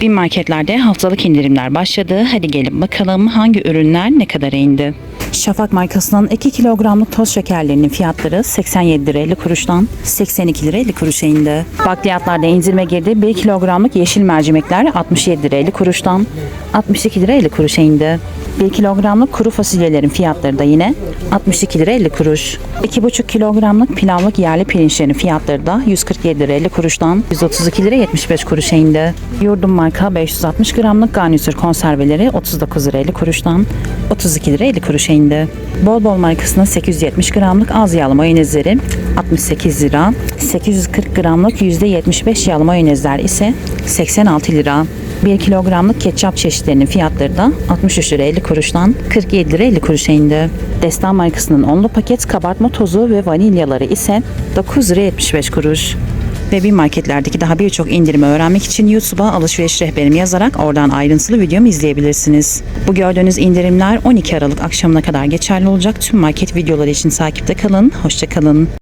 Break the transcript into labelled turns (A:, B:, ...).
A: Bin marketlerde haftalık indirimler başladı. Hadi gelin bakalım hangi ürünler ne kadar indi. Şafak markasının 2 kilogramlık toz şekerlerinin fiyatları 87 lira 50 kuruştan 82 lira 50 kuruşa indi. Bakliyatlarda indirime girdi. 1 kilogramlık yeşil mercimekler 67 lira 50 kuruştan 62 lira 50 kuruşa indi. 1 kilogramlık kuru fasulyelerin fiyatları da yine 62 lira 50 kuruş. 2,5 kilogramlık pilavlık yerli pirinçlerin fiyatları da 147 lira 50 kuruştan 132 lira 75 kuruşa indi. Yurdum marka 560 gramlık garnitür konserveleri 39 lira 50 kuruştan 32 lira 50 kuruşa indi. Bol bol markasının 870 gramlık az yağlı mayonezleri 68 lira. 840 gramlık %75 yağlı mayonezler ise 86 lira. 1 kilogramlık ketçap çeşitlerinin fiyatları da 63 lira 50 kuruştan 47 lira 50 kuruşa indi. Destan markasının onlu paket kabartma tozu ve vanilyaları ise 9 lira 75 kuruş. Ve bir marketlerdeki daha birçok indirimi öğrenmek için YouTube'a alışveriş rehberimi yazarak oradan ayrıntılı videomu izleyebilirsiniz. Bu gördüğünüz indirimler 12 Aralık akşamına kadar geçerli olacak. Tüm market videoları için takipte kalın. Hoşçakalın.